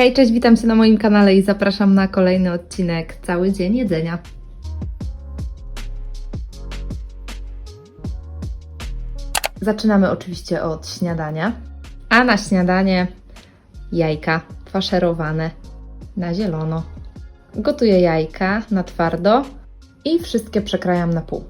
Hej, cześć, witam Cię na moim kanale i zapraszam na kolejny odcinek Cały Dzień Jedzenia. Zaczynamy oczywiście od śniadania, a na śniadanie jajka faszerowane na zielono. Gotuję jajka na twardo i wszystkie przekrajam na pół.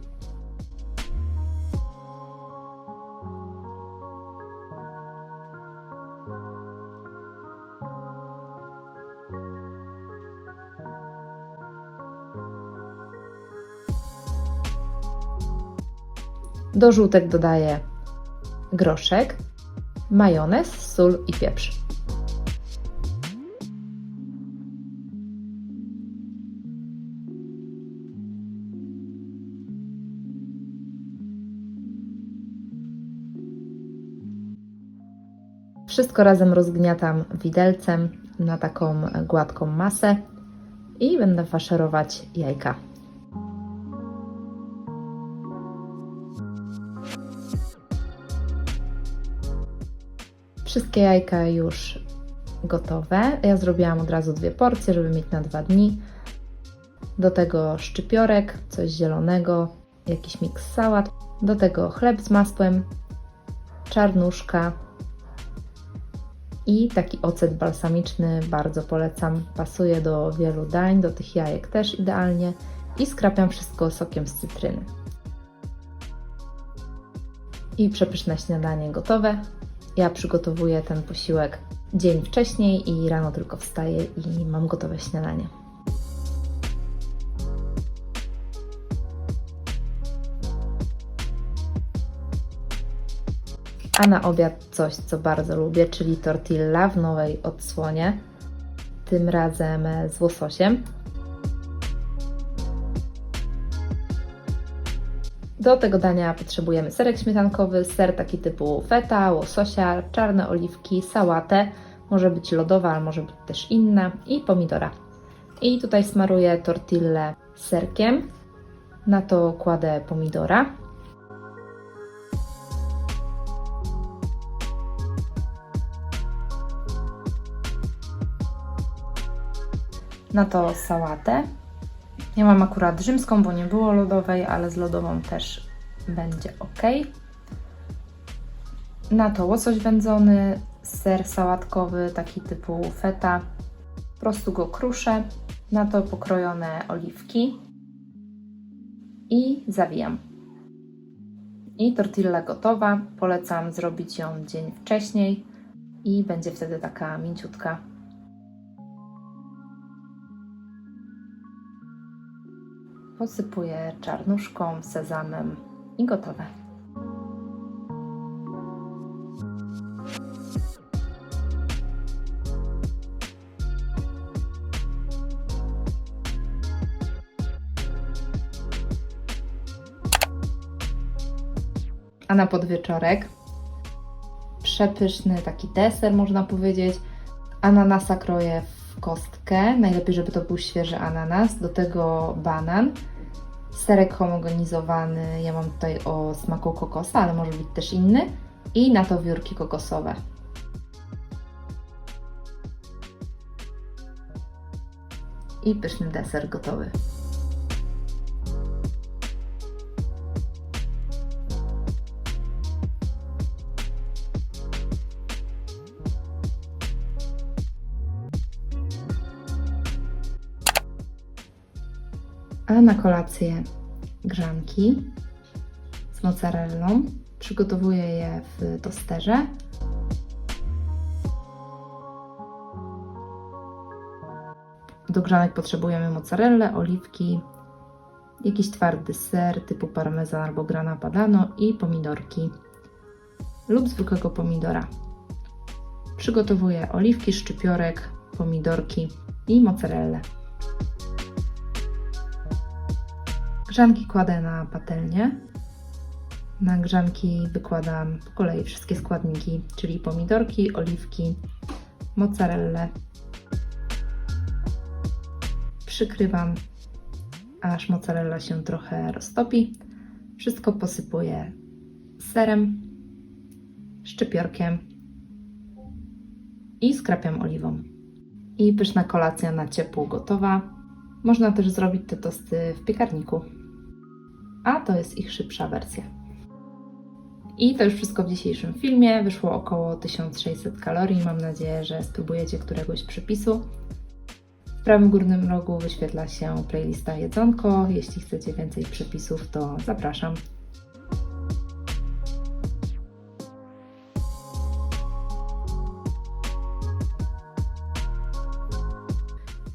Do żółtek dodaję groszek, majonez, sól i pieprz. Wszystko razem rozgniatam widelcem na taką gładką masę i będę faszerować jajka. Wszystkie jajka już gotowe. Ja zrobiłam od razu dwie porcje, żeby mieć na dwa dni. Do tego szczypiorek, coś zielonego, jakiś miks sałat. Do tego chleb z masłem, czarnuszka i taki ocet balsamiczny. Bardzo polecam. Pasuje do wielu dań, do tych jajek też idealnie. I skrapiam wszystko sokiem z cytryny. I przepyszne śniadanie gotowe. Ja przygotowuję ten posiłek dzień wcześniej i rano tylko wstaję i mam gotowe śniadanie. A na obiad coś, co bardzo lubię, czyli tortilla w nowej odsłonie. Tym razem z łososiem. Do tego dania potrzebujemy serek śmietankowy, ser taki typu feta, łososia, czarne oliwki, sałatę, może być lodowa, ale może być też inna i pomidora. I tutaj smaruję tortillę serkiem, na to kładę pomidora. Na to sałatę. Ja mam akurat rzymską, bo nie było lodowej, ale z lodową też będzie ok. Na to łosoś wędzony, ser sałatkowy, taki typu feta. Po prostu go kruszę. Na to pokrojone oliwki i zawijam. I tortilla gotowa. Polecam zrobić ją dzień wcześniej i będzie wtedy taka mięciutka. Posypuję czarnuszką, sezamem i gotowe. A na podwieczorek przepyszny taki deser, można powiedzieć. Ananasa kroję w kostkę. Najlepiej, żeby to był świeży ananas. Do tego banan. Serek homogenizowany. Ja mam tutaj o smaku kokosa, ale może być też inny. I na to wiórki kokosowe. I pyszny deser gotowy. A na kolację grzanki z mozzarellą. Przygotowuję je w tosterze. Do grzanek potrzebujemy mozzarellę, oliwki, jakiś twardy ser typu parmezan albo grana padano i pomidorki lub zwykłego pomidora. Przygotowuję oliwki, szczypiorek, pomidorki i mozzarellę. Grzanki kładę na patelnię. Na grzanki wykładam po kolei wszystkie składniki, czyli pomidorki, oliwki, mozzarellę. Przykrywam, aż mozzarella się trochę roztopi. Wszystko posypuję serem, szczypiorkiem i skrapiam oliwą. I pyszna kolacja na ciepło gotowa. Można też zrobić te tosty w piekarniku. A to jest ich szybsza wersja. I to już wszystko w dzisiejszym filmie. Wyszło około 1600 kalorii. Mam nadzieję, że spróbujecie któregoś przepisu. W prawym górnym rogu wyświetla się playlista jedzonko. Jeśli chcecie więcej przepisów, to zapraszam.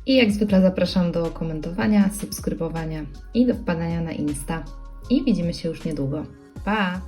I jak zwykle zapraszam do komentowania, subskrybowania i do wpadania na Insta. I widzimy się już niedługo. Pa!